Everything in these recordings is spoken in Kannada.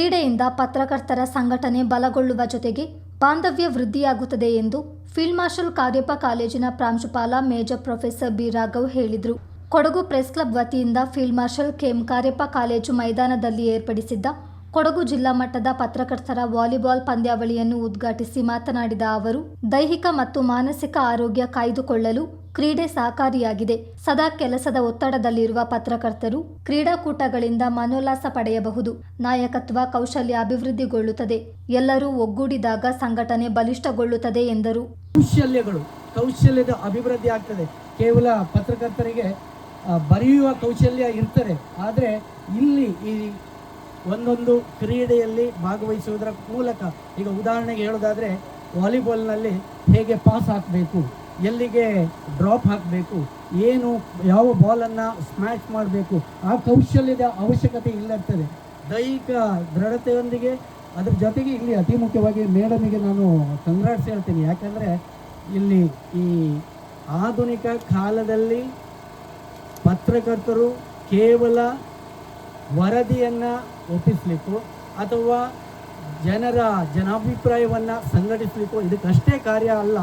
ಕ್ರೀಡೆಯಿಂದ ಪತ್ರಕರ್ತರ ಸಂಘಟನೆ ಬಲಗೊಳ್ಳುವ ಜೊತೆಗೆ ಬಾಂಧವ್ಯ ವೃದ್ಧಿಯಾಗುತ್ತದೆ ಎಂದು ಫೀಲ್ಡ್ ಮಾರ್ಷಲ್ ಕಾರ್ಯಪ್ಪ ಕಾಲೇಜಿನ ಪ್ರಾಂಶುಪಾಲ ಮೇಜರ್ ಪ್ರೊಫೆಸರ್ ಬಿ ರಾಘವ್ ಹೇಳಿದರು. ಕೊಡಗು ಪ್ರೆಸ್ ಕ್ಲಬ್ ವತಿಯಿಂದ field marshal KM Cariappa college ಮೈದಾನದಲ್ಲಿ ಏರ್ಪಡಿಸಿದ್ದ ಕೊಡಗು ಜಿಲ್ಲಾ ಮಟ್ಟದ ಪತ್ರಕರ್ತರ ವಾಲಿಬಾಲ್ ಪಂದ್ಯಾವಳಿಯನ್ನು ಉದ್ಘಾಟಿಸಿ ಮಾತನಾಡಿದ ಅವರು, ದೈಹಿಕ ಮತ್ತು ಮಾನಸಿಕ ಆರೋಗ್ಯ ಕಾಯ್ದುಕೊಳ್ಳಲು ಕ್ರೀಡೆ ಸಹಕಾರಿಯಾಗಿದೆ. ಸದಾ ಕೆಲಸದ ಒತ್ತಡದಲ್ಲಿರುವ ಪತ್ರಕರ್ತರು ಕ್ರೀಡಾಕೂಟಗಳಿಂದ ಮನೋಲ್ಲಾಸ ಪಡೆಯಬಹುದು. ನಾಯಕತ್ವ, ಕೌಶಲ್ಯ ಅಭಿವೃದ್ಧಿಗೊಳ್ಳುತ್ತದೆ. ಎಲ್ಲರೂ ಒಗ್ಗೂಡಿದಾಗ ಸಂಘಟನೆ ಬಲಿಷ್ಠಗೊಳ್ಳುತ್ತದೆ ಎಂದರು. ಕೌಶಲ್ಯಗಳು, ಕೌಶಲ್ಯದ ಅಭಿವೃದ್ಧಿ ಆಗ್ತದೆ. ಕೇವಲ ಪತ್ರಕರ್ತರಿಗೆ ಬರೆಯುವ ಕೌಶಲ್ಯ ಇರ್ತದೆ. ಆದರೆ ಇಲ್ಲಿ ಈ ಒಂದೊಂದು ಕ್ರೀಡೆಯಲ್ಲಿ ಭಾಗವಹಿಸುವುದರ ಮೂಲಕ ಈಗ ಉದಾಹರಣೆಗೆ ಹೇಳೋದಾದರೆ ವಾಲಿಬಾಲ್ನಲ್ಲಿ ಹೇಗೆ ಪಾಸ್ ಹಾಕಬೇಕು? ಎಲ್ಲಿಗೆ ಡ್ರಾಪ್ ಹಾಕಬೇಕು, ಏನು, ಯಾವ ಬಾಲನ್ನು ಸ್ಮ್ಯಾಶ್ ಮಾಡಬೇಕು, ಆ ಕೌಶಲ್ಯದ ಅವಶ್ಯಕತೆ ಇಲ್ಲಿರ್ತದೆ ದೈಹಿಕ ದೃಢತೆಯೊಂದಿಗೆ ಅದ್ರ ಜೊತೆಗೆ ಇಲ್ಲಿ ಅತಿ ಮುಖ್ಯವಾಗಿ ಮೇಡಮಿಗೆ ನಾನು ಕಂಗ್ರಾಟ್ಸ್ ಹೇಳ್ತೀನಿ. ಯಾಕಂದರೆ ಇಲ್ಲಿ ಈ ಆಧುನಿಕ ಕಾಲದಲ್ಲಿ ಪತ್ರಕರ್ತರು ಕೇವಲ ವರದಿಯನ್ನು ಒಪ್ಪಿಸಲಿಕ್ಕೂ ಅಥವಾ ಜನರ ಜನಾಭಿಪ್ರಾಯವನ್ನು ಸಂಘಟಿಸಲಿಕ್ಕೂ ಇದಕ್ಕಷ್ಟೇ ಕಾರ್ಯ ಅಲ್ಲ.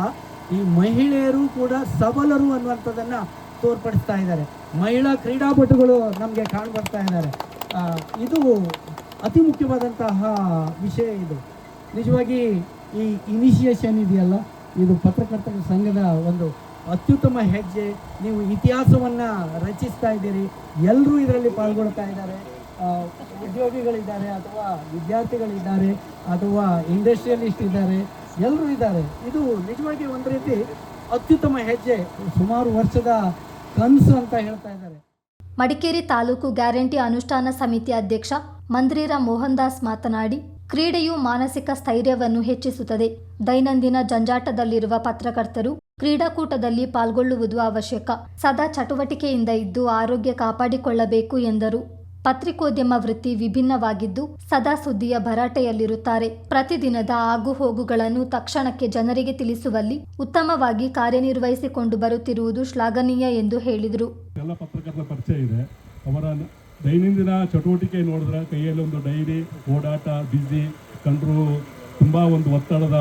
ಈ ಮಹಿಳೆಯರು ಕೂಡ ಸಬಲರು ಅನ್ನುವಂಥದ್ದನ್ನು ತೋರ್ಪಡಿಸ್ತಾ ಇದ್ದಾರೆ. ಮಹಿಳಾ ಕ್ರೀಡಾಪಟುಗಳು ನಮಗೆ ಕಾಣ್ಬರ್ತಾ ಇದ್ದಾರೆ. ಇದು ಅತಿ ಮುಖ್ಯವಾದಂತಹ ವಿಷಯ ಇದು. ನಿಜವಾಗಿ ಈ ಇನಿಷಿಯೇಷನ್ ಇದೆಯಲ್ಲ, ಇದು ಪತ್ರಕರ್ತರ ಸಂಘದ ಒಂದು ಅತ್ಯುತ್ತಮ ಹೆಜ್ಜೆ. ನೀವು ಇತಿಹಾಸವನ್ನು ರಚಿಸ್ತಾ ಇದ್ದೀರಿ. ಎಲ್ಲರೂ ಇದರಲ್ಲಿ ಪಾಲ್ಗೊಳ್ತಾ ಇದ್ದಾರೆ. ಉದ್ಯೋಗಿಗಳಿದ್ದಾರೆ ಅಥವಾ ವಿದ್ಯಾರ್ಥಿಗಳಿದ್ದಾರೆ ಅಥವಾ ಇಂಡಸ್ಟ್ರಿಯಲಿಸ್ಟ್ ಇದ್ದಾರೆ. ಎಲ್ಲರೂ ಇದ್ದಾರೆ. ಇದು ನಿಜವಾಗಿ ಒಂದು ರೀತಿ ಅತ್ಯುತ್ತಮ ಹೆಜ್ಜೆ. ಸುಮಾರು ವರ್ಷದ ಕನಸು ಅಂತ ಹೇಳ್ತಾ ಇದ್ದಾರೆ. ಮಡಿಕೇರಿ ತಾಲೂಕು ಗ್ಯಾರಂಟಿ ಅನುಷ್ಠಾನ ಸಮಿತಿ ಅಧ್ಯಕ್ಷ ಮಂದ್ರೀರ ಮೋಹನ್ ದಾಸ್ ಮಾತನಾಡಿ, ಕ್ರೀಡೆಯು ಮಾನಸಿಕ ಸ್ಥೈರ್ಯವನ್ನು ಹೆಚ್ಚಿಸುತ್ತದೆ. ದೈನಂದಿನ ಜಂಜಾಟದಲ್ಲಿರುವ ಪತ್ರಕರ್ತರು ಕ್ರೀಡಾಕೂಟದಲ್ಲಿ ಪಾಲ್ಗೊಳ್ಳುವುದು ಅವಶ್ಯಕ. ಸದಾ ಚಟುವಟಿಕೆಯಿಂದ ಇದ್ದು ಆರೋಗ್ಯ ಕಾಪಾಡಿಕೊಳ್ಳಬೇಕು ಎಂದರು. ಪತ್ರಿಕೋದ್ಯಮ ವೃತ್ತಿ ವಿಭಿನ್ನವಾಗಿದ್ದು ಸದಾ ಸುದ್ದಿಯ ಭರಾಟೆಯಲ್ಲಿರುತ್ತಾರೆ. ಪ್ರತಿದಿನದ ಆಗುಹೋಗುಗಳನ್ನು ತಕ್ಷಣಕ್ಕೆ ಜನರಿಗೆ ತಿಳಿಸುವಲ್ಲಿ ಉತ್ತಮವಾಗಿ ಕಾರ್ಯನಿರ್ವಹಿಸಿಕೊಂಡು ಬರುತ್ತಿರುವುದು ಶ್ಲಾಘನೀಯ ಎಂದು ಹೇಳಿದರು. ಪರಿಚಯ ಇದೆ. ಅವರ ದೈನಂದಿನ ಚಟುವಟಿಕೆ ನೋಡಿದ್ರೆ ಕೈಯಲ್ಲಿ ಒಂದು ಡೈರಿ, ಓಡಾಟ ಬಿಸಿ ಕಂಡ್ರು ತುಂಬ ಒಂದು ಒತ್ತಡದ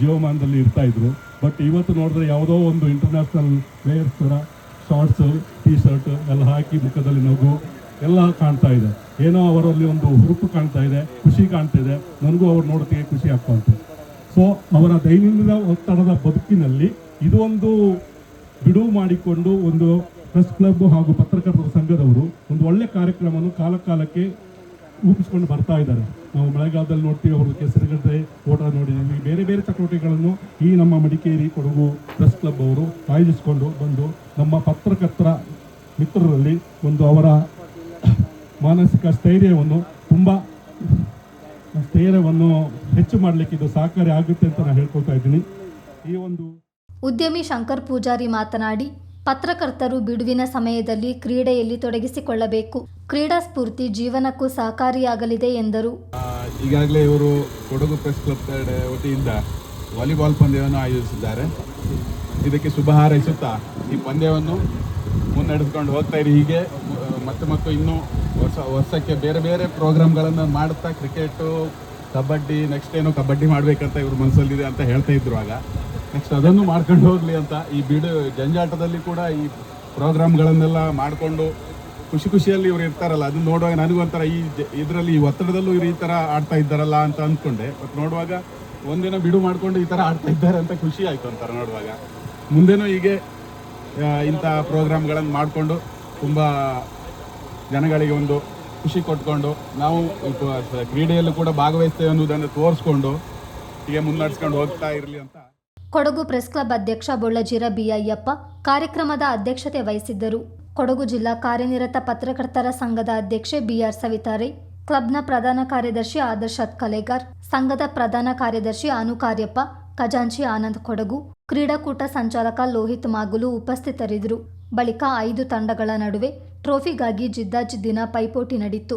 ಜೀವಮಾನದಲ್ಲಿ ಇರ್ತಾ ಇದ್ರು. ಬಟ್ ಇವತ್ತು ನೋಡಿದ್ರೆ ಯಾವುದೋ ಒಂದು ಇಂಟರ್ನ್ಯಾಷನಲ್ ಪ್ಲೇಯರ್ಸ್ ಥರ ಶಾರ್ಟ್ಸ್ ಟೀ ಶರ್ಟ್ ಎಲ್ಲ ಹಾಕಿ ಮುಖದಲ್ಲಿ ನಗು ಎಲ್ಲ ಕಾಣ್ತಾ ಇದೆ. ಏನೋ ಅವರಲ್ಲಿ ಒಂದು ಹುರುಪು ಕಾಣ್ತಾ ಇದೆ, ಖುಷಿ ಕಾಣ್ತಾ ಇದೆ. ನನಗೂ ಅವ್ರು ನೋಡೋದಕ್ಕೆ ಖುಷಿ ಆಗ್ತಾ ಸೊ ಅವರ ದೈನಂದಿನ ಒತ್ತಡದ ಬದುಕಿನಲ್ಲಿ ಇದು ಒಂದು ಬಿಡುವು ಮಾಡಿಕೊಂಡು ಒಂದು ಪ್ರೆಸ್ ಕ್ಲಬ್ ಹಾಗೂ ಪತ್ರಕರ್ತರ ಸಂಘದವರು ಒಂದು ಒಳ್ಳೆ ಕಾರ್ಯಕ್ರಮವನ್ನು ಕಾಲ ಕಾಲಕ್ಕೆ ರೂಪಿಸ್ಕೊಂಡು ಬರ್ತಾ ಇದ್ದಾರೆ. ನಾವು ಮಳೆಗಾಲದಲ್ಲಿ ನೋಡ್ತೀವಿ, ಅವರು ಕೆಸರುಗಡ್ಡೆ ಓಟ ನೋಡಿದ್ದೀವಿ ಬೇರೆ ಬೇರೆ ಚಟುವಟಿಕೆಗಳನ್ನು ಈ ನಮ್ಮ ಮಡಿಕೇರಿ ಕೊಡಗು ಪ್ರೆಸ್ ಕ್ಲಬ್ ಅವರು ಆಯೋಜಿಸಿಕೊಂಡು ಬಂದು ನಮ್ಮ ಪತ್ರಕರ್ತರ ಮಿತ್ರರಲ್ಲಿ ಒಂದು ಅವರ ಮಾನಸಿಕ ಸ್ಥೈರ್ಯವನ್ನು ತುಂಬ ಸ್ಥೈರ್ಯವನ್ನು ಹೆಚ್ಚು ಮಾಡಲಿಕ್ಕೆ ಇದು ಸಹಕಾರಿ ಆಗುತ್ತೆ ಅಂತ ನಾನು ಹೇಳ್ಕೊಳ್ತಾ ಇದ್ದೀನಿ. ಈ ಒಂದು ಉದ್ಯಮಿ ಶಂಕರ್ ಪೂಜಾರಿ ಮಾತನಾಡಿ ಪತ್ರಕರ್ತರು ಬಿಡುವಿನ ಸಮಯದಲ್ಲಿ ಕ್ರೀಡೆಯಲ್ಲಿ ತೊಡಗಿಸಿಕೊಳ್ಳಬೇಕು. ಕ್ರೀಡಾ ಸ್ಫೂರ್ತಿ ಜೀವನಕ್ಕೂ ಸಹಕಾರಿಯಾಗಲಿದೆ ಎಂದರು. ಈಗಾಗಲೇ ಇವರು ಕೊಡಗು ಪ್ರೆಸ್ ಕ್ಲಬ್ ಕಡೆ ವತಿಯಿಂದ ವಾಲಿಬಾಲ್ ಪಂದ್ಯವನ್ನು ಆಯೋಜಿಸಿದ್ದಾರೆ. ಇದಕ್ಕೆ ಶುಭ ಹಾರೈಸುತ್ತಾ ಈ ಪಂದ್ಯವನ್ನು ಮುನ್ನಡೆಸ್ಕೊಂಡು ಹೋಗ್ತಾ ಇರಿ. ಹೀಗೆ ಮತ್ತೆ ಮತ್ತು ಇನ್ನೂ ವರ್ಷ ವರ್ಷಕ್ಕೆ ಬೇರೆ ಬೇರೆ ಪ್ರೋಗ್ರಾಮ್ಗಳನ್ನು ಮಾಡ್ತಾ ಕ್ರಿಕೆಟು, ಕಬಡ್ಡಿ ನೆಕ್ಸ್ಟ್ ಏನು ಕಬಡ್ಡಿ ಮಾಡಬೇಕಂತ ಇವ್ರ ಮನಸ್ಸಲ್ಲಿದೆ ಅಂತ ಹೇಳ್ತಾ ಇದ್ರು ಆಗ. ನೆಕ್ಸ್ಟ್ ಅದನ್ನು ಮಾಡ್ಕೊಂಡು ಹೋಗಲಿ ಅಂತ ಈ ಬಿಡು ಜಂಜಾಟದಲ್ಲಿ ಕೂಡ ಈ ಪ್ರೋಗ್ರಾಮ್ಗಳನ್ನೆಲ್ಲ ಮಾಡಿಕೊಂಡು ಖುಷಿ ಖುಷಿಯಲ್ಲಿ ಇವ್ರು ಇರ್ತಾರಲ್ಲ, ಅದನ್ನು ನೋಡುವಾಗ ನನಗೂ ಒಂಥರ ಈ ಇದರಲ್ಲಿ ಈ ಒತ್ತಡದಲ್ಲೂ ಇವ್ರು ಈ ಥರ ಆಡ್ತಾ ಇದ್ದಾರಲ್ಲ ಅಂತ ಅಂದ್ಕೊಂಡೆ. ಬಟ್ ನೋಡುವಾಗ ಒಂದಿನ ಬಿಡು ಮಾಡಿಕೊಂಡು ಈ ಥರ ಆಡ್ತಾ ಇದ್ದಾರೆ ಅಂತ ಖುಷಿ ಆಯಿತು ಅಂತಾರೆ ನೋಡುವಾಗ. ಮುಂದೆನೂ ಹೀಗೆ ಇಂಥ ಪ್ರೋಗ್ರಾಮ್ಗಳನ್ನು ಮಾಡಿಕೊಂಡು ತುಂಬ ಜನಗಳಿಗೆ ಒಂದು ಖುಷಿ ಕೊಟ್ಕೊಂಡು ನಾವು ಕ್ರೀಡೆಯಲ್ಲೂ ಕೂಡ ಭಾಗವಹಿಸ್ತೇವೆ ಅನ್ನೋದನ್ನು ತೋರಿಸ್ಕೊಂಡು ಹೀಗೆ ಮುನ್ನಡೆಸ್ಕೊಂಡು ಹೋಗ್ತಾ ಇರಲಿ ಅಂತ. ಕೊಡಗು ಪ್ರೆಸ್ ಕ್ಲಬ್ ಅಧ್ಯಕ್ಷ ಬೊಳ್ಳಜಿರ ಬಿಐಯಪ್ಪ ಕಾರ್ಯಕ್ರಮದ ಅಧ್ಯಕ್ಷತೆ ವಹಿಸಿದ್ದರು. ಕೊಡಗು ಜಿಲ್ಲಾ ಕಾರ್ಯನಿರತ ಪತ್ರಕರ್ತರ ಸಂಘದ ಅಧ್ಯಕ್ಷೆ ಬಿಆರ್ ಸವಿತಾರೆ. ಕ್ಲಬ್ನ ಪ್ರಧಾನ ಕಾರ್ಯದರ್ಶಿ ಆದರ್ಶತ್ ಕಲೆಗಾರ್, ಸಂಘದ ಪ್ರಧಾನ ಕಾರ್ಯದರ್ಶಿ ಅನು ಕಾರ್ಯಪ್ಪ, ಖಜಾಂಚಿ ಆನಂದ್ ಕೊಡಗು, ಕ್ರೀಡಾಕೂಟ ಸಂಚಾಲಕ ಲೋಹಿತ್ ಮಾಗುಲು ಉಪಸ್ಥಿತರಿದ್ದರು. ಬಳಿಕ ಐದು ತಂಡಗಳ ನಡುವೆ ಟ್ರೋಫಿಗಾಗಿ ಜಿದ್ದಾಜಿದ್ದಿನ ಪೈಪೋಟಿ ನಡೆಯಿತು